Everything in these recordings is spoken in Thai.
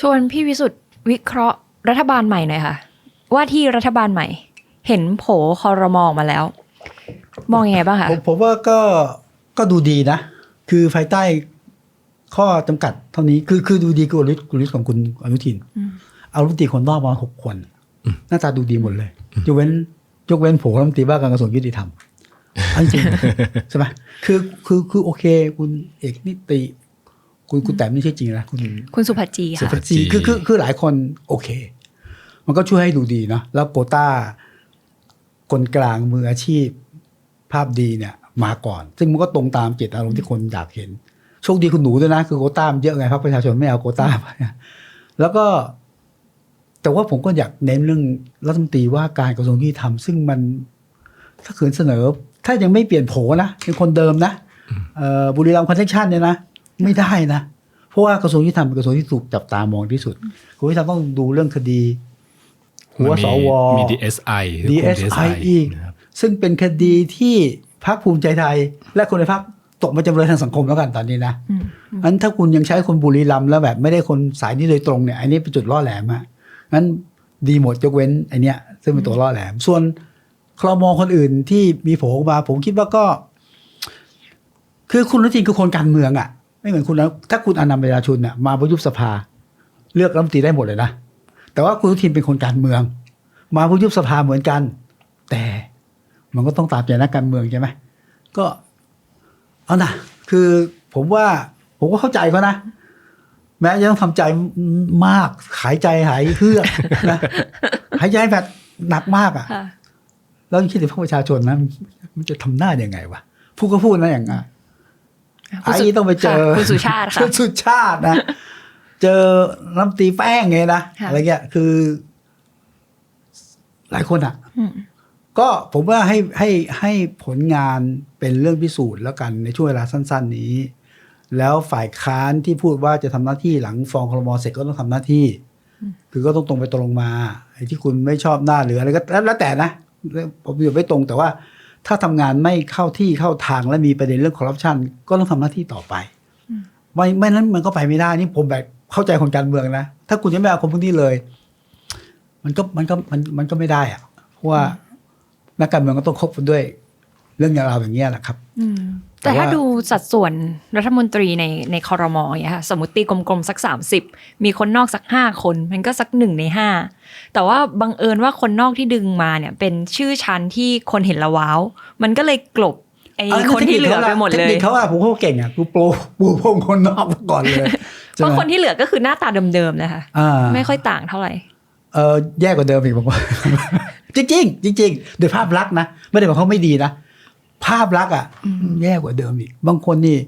ชวนพี่วิสุทธ์วิเคราะห์รัฐบาลใหม่หน่อยค่ะ ว่าที่รัฐบาลใหม่ เห็นโผคอรมอออกมาแล้ว มองยังไงบ้างคะผมผมว่าก็ก็ดูดีนะ คือภายใต้ข้อจำกัดเท่านี้คือคือดูดีกว่ากุลิสของคุณอนุทินเอารัฐมนตรีคนนอกมาหกคนหน้าตาดูดีหมดเลยยกเว้นยกเว้นโผรัฐมนตรีว่าการกระทรวงยุติธรรมอันจริงใช่ไหมคือคือคือโอเค คุณเอกนิติ คุณคุณแต้มนี่ชื่อจริงนะคุณคุณสุภัจจีสุค่ะภจีคือคือคือหลายคนโอเค มันก็ช่วยให้ดูดีเนาะแล้วโกต้าคนกลางมืออาชีพภาพดีเนี่ย มาก่อน ซึ่งมันก็ตรงตามเจตอารมณ์ที่คนอยากเห็น โชคดีคุณหนูด้วยนะ คือโกต้ามันเยอะไงพรรคประชาชนไม่เอาโกต้าไปแล้วก็ แต่ว่าผมก็อยากเน้นเรื่องรัฐมนตรีว่าการกระทรวงยุติธรรมซึ่งมันถ้าขืนเสนอ ถ้ายังไม่เปลี่ยนโผนะเป็นคนเดิมนะเอ่อบุรีรัมย์คอนเทคชันเนี่ยนะ ไม่ได้นะเพราะว่ากระทรวงยุติธรรมเป็นกระทรวงที่ถูกจับตามองที่สุดกระทรวงยุติธรรมต้องดูเรื่องคดี หัวมันมีสวมี DSI หรือ DSI อีกนะครับซึ่งเป็นคดีที่พรรคภูมิใจไทย และคนในพรรคตกมาจำเลยทางสังคมแล้วกันตอนนี้นะอืมอันถ้าคุณยังใช้คนบุรีรัมย์แล้วแบบไม่ได้คนสายนี้โดยตรงเนี่ยอันนี้เป็นจุดล่อแหลมอะงั้นดีหมดยกเว้นไอเนี้ย ซึ่งเป็นตัวล่อแหลม ส่วนคลมอคนอื่นที่มีโผล่ออกมาผมคิดว่าก็ คือคุณอนุทินคือคนการเมืองอะ ไม่เหมือนคุณนะถ้าคุณอนันต์ประชาชุนอะมาประยุบสภา เลือกรัฐมนตรีได้หมดเลยนะแต่ว่าคุณอนุทินเป็นคนการเมือง มาประยุบสภาเหมือนกัน แต่มันก็ต้องตามใจนักการเมืองใช่ไหมก็เอานะคือผมว่าผมก็เข้าใจเขานะ แม้จะต้องทำใจมากหายใจหายเฮือกนะหายใจแบบหนักมากอะค่ะแล้วคิดถึงพวกประชาชนนะมันจะทำหน้ายังไงวะพูดก็พูดนะอย่างไง คุณไอ้สุต้องไปเจอค่ะคุณสุชาติค่ะณสุชาตินะ เจอน้ำตรีแป้งไงนะค่ะอะไรเงี้ยคือ หลายคนอะอืมก็ผมว่าให้ให้ให้ผลงานเป็นเรื่องพิสูจน์แล้วกันในช่วงเวลาสั้น ๆ นี้ แล้วฝ่ายค้านที่พูดว่าจะทำหน้าที่หลังฟองคลมอเสร็จก็ต้องทำหน้าที่ คือก็ต้องตรงไปตรงมาไอ้ที่คุณไม่ชอบหน้าหรืออะไรก็แล้วแล้วแต่นะผมอยู่ไม่ตรงแต่ว่า ถ้าทำงานไม่เข้าที่เข้าทางและมีประเด็นเรื่องคอร์รัปชันก็ต้องทำหน้าที่ต่อไป ไม่ไม่นั้นมันก็ไปไม่ได้นี่ผมแบบเข้าใจคนการเมืองนะ ถ้าคุณจะไม่เอาคนพวกนี้เลย มันก็มันก็มันมันก็ไม่ได้อะเพราะว่านักการเมืองก็ต้องคบกันด้วย เรื่องราวอย่างเงี้ยแหละครับอืม แต่แต่ถ้าว่าดูสัดส่วนรัฐมนตรีในในคอรมออย่างเงี้ยค่ะสมมติตีกลมๆสัก 30 มีคนนอกสัก 5 คน มันก็สักหนึ่งใน 5 แต่ว่าบังเอิญว่าคนนอกที่ดึงมาเนี่ย เป็นชื่อชั้นที่คนเห็นและว้าว มันก็เลยกลบไอ้อะคนที่เหลือไปหมดเลทยคนิคเขาอะผมเขาเก่งอะกูโปรปูพงคนนอกมาก่อนเลยเพราะคนที่เหลือก็คือหน้าตาเดิมๆนะคะอ่าไม่ค่อยต่างเท่าไหร่เออแย่กว่าเดิมอีกผมว่าจริงๆจริงๆโดยภาพลักษณ์นะไม่ได้บอกเขาไม่ดีนะ ภาพลักษณ์อะแย่กว่าเดิมอีก บางคนนี่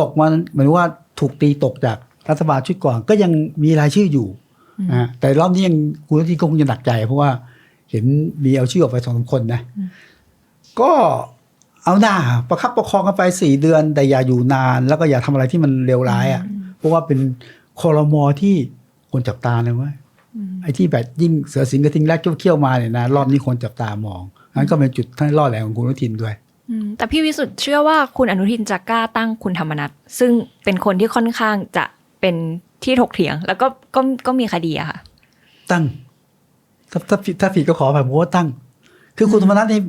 ตกมาเหมือนว่าถูกตีตกจากรัฐบาลชุดก่อนก็ยังมีรายชื่ออยู่นะฮะแต่รอบนี้ยังคุณที่คงจะหนักใจ เพราะว่าเห็นมีเอาชื่อออกไปสองสามคนนะ ก็เอาหน้าประคับประคองกันไปสี่เดือน แต่อย่าอยู่นาน แล้วก็อย่าทำอะไรที่มันเลวร้ายอะ เพราะว่าเป็นคอรมอที่คนจับตาเลยเว่าไอ้ที่แบบยิ่งเสือสิงกระทิงแรกเขี้ยวๆมาเนี่ยนะรอบนี้คนจับตามองนั้นก็เป็นจุดที่ล่อแหลมของคุณอนุทินด้วยอืม แต่พี่วิสุทธ์เชื่อว่าคุณอนุทินจะกล้าตั้งคุณธรรมนัฐซึ่งเป็นคนที่ค่อนข้างจะเป็นที่ถกเถียง แล้วก็ก็ก็มีคดีอะค่ะ ตั้ง ถ้าถ้าผิดถ้าผิดก็ขอไปผมว่าตั้ง คือคุณธรรมนัฐนี่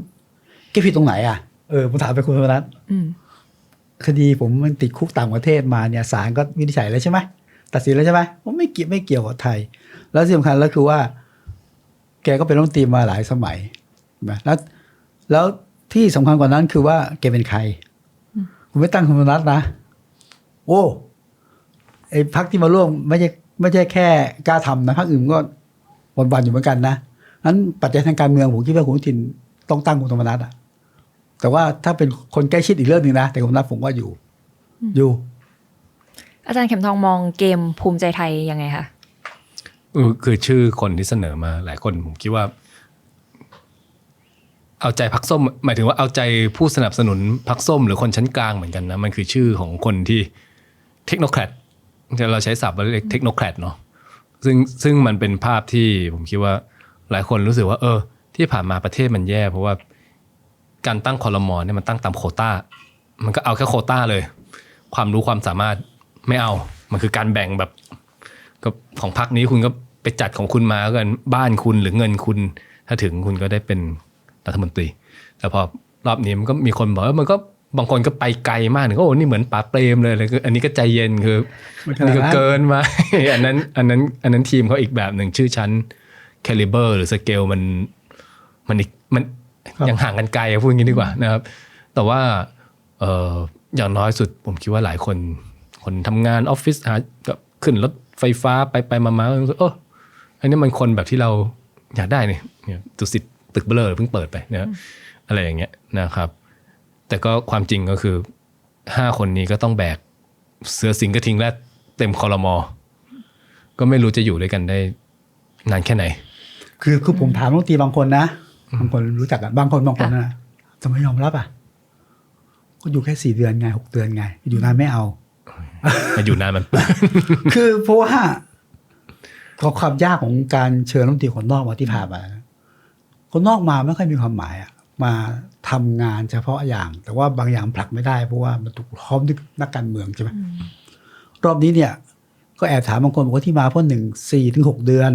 แกผิดตรงไหนอะเออผมถามไปคุณธรรมนัฐอืมคดีผมมันติดคุกต่างประเทศมาเนี่ยศาลก็วินิจฉัยแล้วใช่ไหมตัดสินแล้วใช่ไหมผมไม่เกี่ยวไม่เกี่ยวกับไทย แล้วที่สำคัญแล้วคือว่า แกก็เป็นรัฐมนตรีมาหลายสมัยเห็นไหมแล้วแล้ว ที่สำคัญกว่านั้นคือว่าแกเป็นใครคุณไม่ตั้งคุณธรรมนัฐนะ โอ้ไอ้พักที่มาร่วมไม่ใช่ไม่ใช่แค่กล้าทำนะพักอื่นก็วันๆอยู่เหมือนกันนะนั้นปัจจัยทางการเมืองผมคิดว่าคุณอนุทินต้องตั้งคุณธรรมนัฐอะแต่ว่าถ้าเป็นคนใกล้ชิดอีกเรื่องหนึ่งนะ แต่คุณธรรมนัฐผมว่าอยู่ อยู่ อาจารย์เข็มทองมองเกมภูมิใจไทยยังไงคะเออคือชื่อคนที่เสนอมาหลายคนผมคิดว่า เอาใจพักส้ม หมายถึงว่าเอาใจผู้สนับสนุนพักส้ม หรือคนชั้นกลางเหมือนกันนะมันคือชื่อของคนที่เทคโนแครดเราใช้ศัพท์ว่าเรียกเทคโนแครดเนาะซึ่งซึ่งมันเป็นภาพที่ผมคิดว่าหลายคนรู้สึกว่า เออ ที่ผ่านมาประเทศมันแย่ เพราะว่าการตั้งคอรมอเนี่ยมันตั้งตามโคต้า มันก็เอาแค่โคต้าเลย ความรู้ความสามารถไม่เอา มันคือการแบ่งแบบก็ของพรรคนี้คุณก็ไปจัดของคุณมากันบ้านคุณหรือเงินคุณ ถ้าถึงคุณก็ได้เป็น รัฐมนตรี แต่พอรอบนี้มันก็มีคนบอกว่ามันก็บางคนก็ไปไกลมากหนึ่งก็โอ้นี่เหมือนป๋าเปรมเลยเลยคืออันนี้ก็ใจเย็นคือไม่ขอันนาดนี้ก็นั้นเกินมาอันนั้นอันนั้นอันนั้นทีมเขาอีกแบบหนึ่งชื่อชั้น caliber หรือสเกลมันมันอีกมันยังห่างกันไกลอะพูดอย่างนี้ดีกว่านะครับ แต่ว่าเอออย่างน้อยสุดผมคิดว่าหลายคน คนทำงานออฟฟิศหาก็ขึ้นรถไฟฟ้าไปไปมามารู้สึกเอออันนี้มันคนแบบที่เราอยากได้เนี่ยเนี่ยตุสิต ตึกเบลอเพิ่งเปิดไปนะอะไรอย่างเงี้ยนะครับ แต่ก็ความจริงก็คือห้าคนนี้ก็ต้องแบกเสือสิงกระทิงและเต็มคอรมอก็ไม่รู้จะอยู่ด้วยกันได้นานแค่ไหน คือคือผมถามน้องตีบางคนนะบางคนรู้จักกันบางคนบางคนนะทำไมยอมรับอะก็อยู่แค่สี่เดือนไงหกเดือนไง อยู่นานไม่เอามาอยู่นานมัน คือเพราะว่าของความยากของการเชิญรัฐมนตรีคนนอกมาที่ผ่านมานะ คนนอกมาไม่ค่อยมีความหมายอะมาทำงานเฉพาะอย่าง แต่ว่าบางอย่างผลักไม่ได้เพราะว่ามันถูกล้อมด้วยนักการเมืองใช่ไหมรอบนี้เนี่ย ก็แอบถามบางคนบอกว่าที่มาเพราะหนึ่งสี่ถึงหกเดือน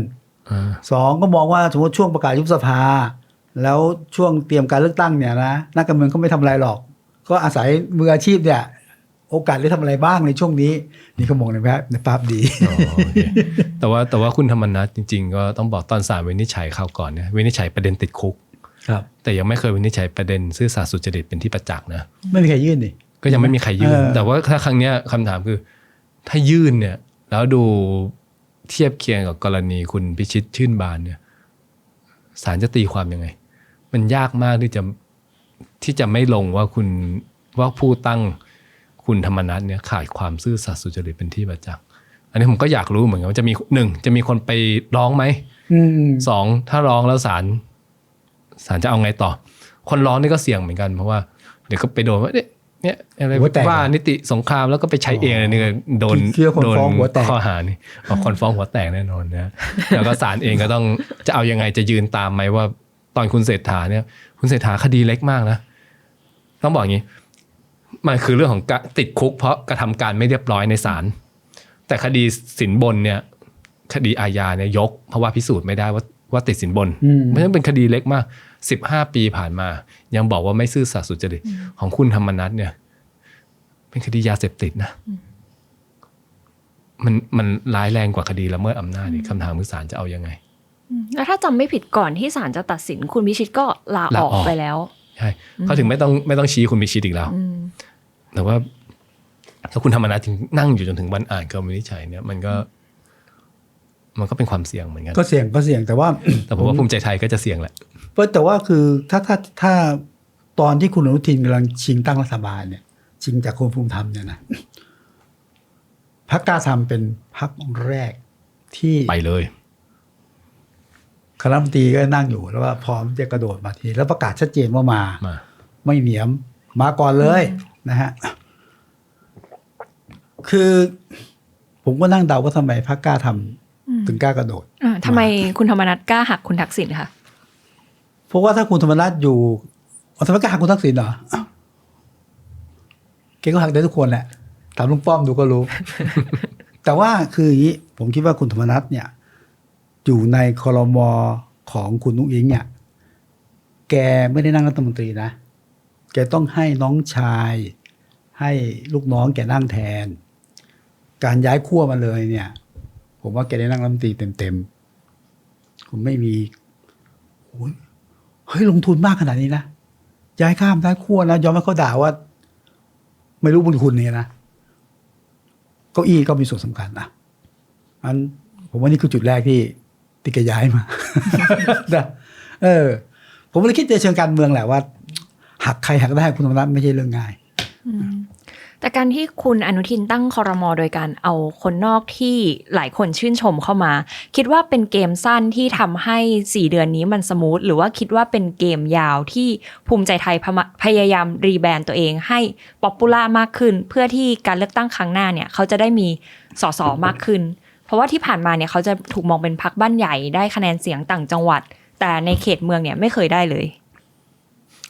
อ่าสองก็มองว่าสมมติช่วงประกาศยุบสภา แล้วช่วงเตรียมการเลือกตั้งเนี่ยนะนักการเมืองก็ไม่ทำอะไรหรอก ก็อาศัยมืออาชีพเนี่ย โอกาสได้ทำอะไรบ้างในช่วงนี้ นี่ก็มองในแวบในภาพดีอ๋อโอเคแต่ว่าแต่ว่าคุณธรรมนัฐจริง ๆ ก็ต้องบอกตอนศาลวินิจฉัยข่าวก่อนเนี่ยวินิจฉัยประเด็นติดคุกครับแต่ยังไม่เคยวินิจฉัยประเด็นซื่อสัตย์สุจริตเป็นที่ประจักษ์นะไม่มีใครยื่นดิก็ยังไม่มีใครยื่นเออแต่ว่าถ้าครั้งเนี้ยคำถามคือ ถ้ายื่นเนี่ย แล้วดูเทียบเคียงกับกรณีคุณพิชิตชื่นบานเนี่ยศาลจะตีความยังไง มันยากมากที่จะที่จะไม่ลงว่าคุณว่าผู้ตั้ง คุณธรรมนัฐเนี่ยขาดความซื่อสัตย์สุจริตเป็นที่ประจักษ์อันนี้ผมก็อยากรู้เหมือนกันว่าจะมีหนึ่งจะมีคนไปร้องไหมอืมสองถ้าร้องแล้วศาลศาลจะเอาไงต่อ คนร้องนี่ก็เสี่ยงเหมือนกันเพราะว่าเดี๋ยวก็ไปโดนว่าเนี่ยเนี่ยอะไรหัวแตกว่านิติสงครามแล้วก็ไปใช้เองอะไรนี่ก็โดนคิดว่าคนโดนฟ้องหัวแตกข้อหานี่เอาคนฟ้องหัวแตกแน่นอนนะแล้วก็ศาลเองก็ต้องจะเอายังไงจะยืนตามไหมว่าตอนคุณเศรษฐาเนี่ย คุณเศรษฐาคดีเล็กมากนะต้องบอกอย่างนี้ มันคือเรื่องของการติดคุกเพราะกระทำการไม่เรียบร้อยในศาลแต่คดีสินบนเนี่ย คดีอาญาเนี่ยยก เพราะว่าพิสูจน์ไม่ได้ว่าว่าติดสินบนอืมเพราะฉะนั้นเป็นคดีเล็กมากสิบห้าปีผ่านมา ยังบอกว่าไม่ซื่อสัตย์สุจริตของคุณธรรมนัฐเนี่ย เป็นคดียาเสพติดนะมันมันร้ายแรงกว่าคดีละเมิดอำนาจนี่คำถามคือศาลจะเอายังไงแล้วถ้าจำไม่ผิดก่อนที่ศาลจะตัดสินคุณพิชิตก็ลาลาออออกกไปแล้วใช่เขาถึงไม่ต้องไม่ต้องชี้คุณพิชิตอีกแล้วอืม แต่ว่าถ้าคุณธรรมนัฐถึงนั่งอยู่จนถึงวันอ่านคำวินิจฉัยเนี่ยมันก็มันก็เป็นความเสี่ยงเหมือนกันก็เสี่ยงก็เสี่ยงแต่ว่า แต่ผมว่าภูมิใจไทยก็จะเสี่ยงแหละเพราะแต่ว่าคือถ้าถ้าถ้าตอนที่คุณอนุทินกำลังชิงตั้งรัฐบาลเนี่ยชิงจากคุณภูมิธรรมเนี่ยนะพรรคกล้าทำเป็นพรรคแรกที่ไปเลยคณะรัฐมนตรีก็นั่งอยู่แล้วว่าพร้อมจะกระโดดมาที แล้วประกาศชัดเจนว่ามามาไม่เหนียมมาก่อนเลย นะฮะคือผมก็นั่งเดาว่าทำไมพรรคกล้าทำถึงกล้ากระโดดอ่าทำไมคุณธรรมนัฐกล้าหักคุณทักษิณคะเพราะว่าถ้าคุณธรรมนัฐอยู่เอาทำไมกล้าหักคุณทักษิณเหรออ้าวแกก็หักได้ทุกคนแหละถามลุงป้อมดูก็รู้ แต่ว่าคืออย่างนี้ผมคิดว่าคุณธรรมนัฐเนี่ย อยู่ในคอรมอของคุณนุ้งอิงเนี่ย แกไม่ได้นั่งรัฐมนตรีนะ แกต้องให้น้องชาย ให้ลูกน้องแกนั่งแทน การย้ายขั้วมาเลยเนี่ย ผมว่าแกได้นั่งรัฐมนตรีเต็มๆผมไม่มีโอ้ยเฮ้ยลงทุนมากขนาดนี้นะย้ายข้ามย้ายขั้วนะยอมให้เขาด่าว่า ไม่รู้บุญคุณเนี่ยนะเก้าอี้ก็มีส่วนสำคัญนะอันผมว่านี่คือจุดแรกที่ที่แกย้ายมานะเออ ผมเลยคิดในเชิงการเมืองแหละว่า หักใครหักได้คุณธรรมนัฐไม่ใช่เรื่องง่ายแต่การที่คุณอนุทินตั้งคอรมอโดยการเอาคนนอกที่หลายคนชื่นชมเข้ามา คิดว่าเป็นเกมสั้นที่ทำให้ 4 เดือนนี้มันสมูท หรือว่าคิดว่าเป็นเกมยาวที่ภูมิใจไทยพยายามรีแบรนด์ตัวเองให้ป๊อปปูล่ามากขึ้น เพื่อที่การเลือกตั้งครั้งหน้าเนี่ย เขาจะได้มีสสมากขึ้น เพราะว่าที่ผ่านมาเนี่ยเขาจะถูกมองเป็นพักบ้านใหญ่ได้คะแนนเสียงต่างจังหวัด แต่ในเขตเมืองเนี่ยไม่เคยได้เลย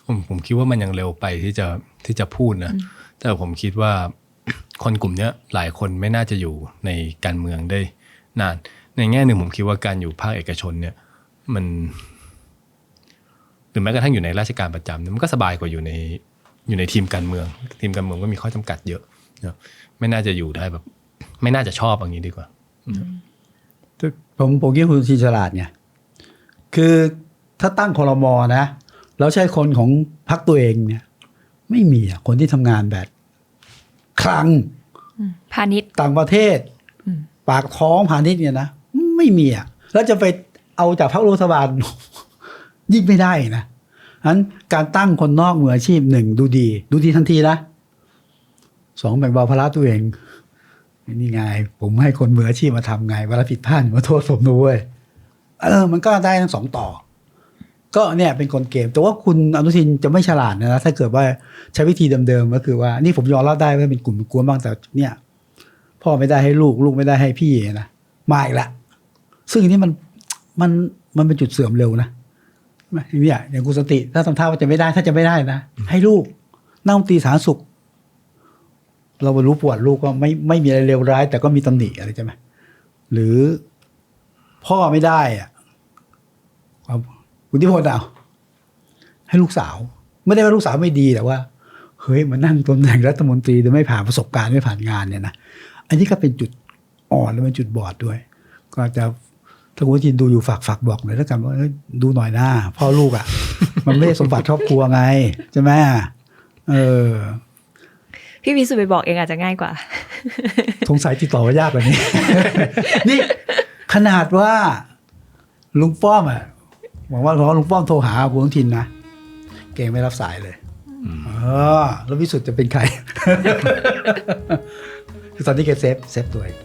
ผมผมคิดว่ามันยังเร็วไปที่จะที่จะพูดนะแต่ผมคิดว่าคนกลุ่มเนี้ยหลายคนไม่น่าจะอยู่ในการเมืองได้นาน ในแง่หนึ่งผมคิดว่าการอยู่ภาคเอกชนเนี่ย มันหรือแม้กระทั่งอยู่ในราชการประจำเนี่ยมันก็สบายกว่าอยู่ในอยู่ในทีมการเมือง ทีมการเมืองก็มีข้อจำกัดเยอะเนอะไม่น่าจะอยู่ได้แบบ ไม่น่าจะชอบอย่างนี้ดีกว่าผมผมคิดว่าคุณชีฉลาดไงคือถ้าตั้งคอรมอนะ แล้วใช้คนของพรรคตัวเองเนี่ย ไม่มีอะคนที่ทำงานแบบคลังพาณิชย์ต่างประเทศ ปากท้องพาณิชย์เนี่ยนะไม่มีอะแล้วจะไปเอาจากพรรครัฐบาลยิ่งไม่ได้นะฉะนั้นการตั้งคนนอกมืออาชีพหนึ่งดูดี ดูดีทันทีนะสองแบ่งเบาภาระตัวเองนี่ไง ผมให้คนมืออาชีพมาทำไงเวลาผิดพลาดอย่ามาโทษผมด้วยเออ มันก็ได้ทั้งสองต่อ ก็เนี่ยเป็นคนเกม แต่ว่าคุณอนุทินจะไม่ฉลาดนะถ้าเกิดว่าใช้วิธีเดิมๆก็คือว่านี่ผมยอมรับได้ว่าเป็นกลุ่มเป็นกวนบ้างแต่เนี่ย พ่อไม่ได้ให้ลูกลูกไม่ได้ให้พี่นะมาอีกละซึ่งอันนี้มันมันมันเป็นจุดเสื่อมเร็วนะเนี่ยอย่างคุสติ ถ้าทำท่าว่าจะไม่ได้ถ้าจะไม่ได้นะให้ลูกนั่งตีสารสุข เรารู้ปวัติลูกก็ไม่ไม่มีอะไรเลวร้าย แต่ก็มีตำหนิอะไรใช่ไหมหรือพ่อไม่ได้อะ คุณที่พลเอาให้ลูกสาว ไม่ได้ว่าลูกสาวไม่ดีแต่ว่าเฮ้ยมานั่งตำแหน่งรัฐมนตรีโดยไม่ผ่านประสบการณ์ไม่ผ่านงานเนี่ยนะอันนี้ก็เป็นจุดอ่อนและเป็นจุดบอดด้วย ก็จะถ้าคุณทินดูอยู่ฝากฝากบอกหน่อยแล้วกันว่าเอ้ยดูหน่อยหน้าพ่อลูกอะ มันไม่ได้สมบัติครอบครัวไงใช่ไหมเออพี่วิสุทธ์ไปบอกเองอาจจะง่ายกว่า สงสัยติดต่อว่ายากกว่านี้ นี่ขนาดว่าลุงป้อมอะ หวังว่าพอลุงป้อมโทรหาคุณอนุทินนะเก่งไม่รับสายเลยเออแล้ววิสุทธ์จะเป็นใครคือตอนนี้แกเซฟเซฟตัวเอง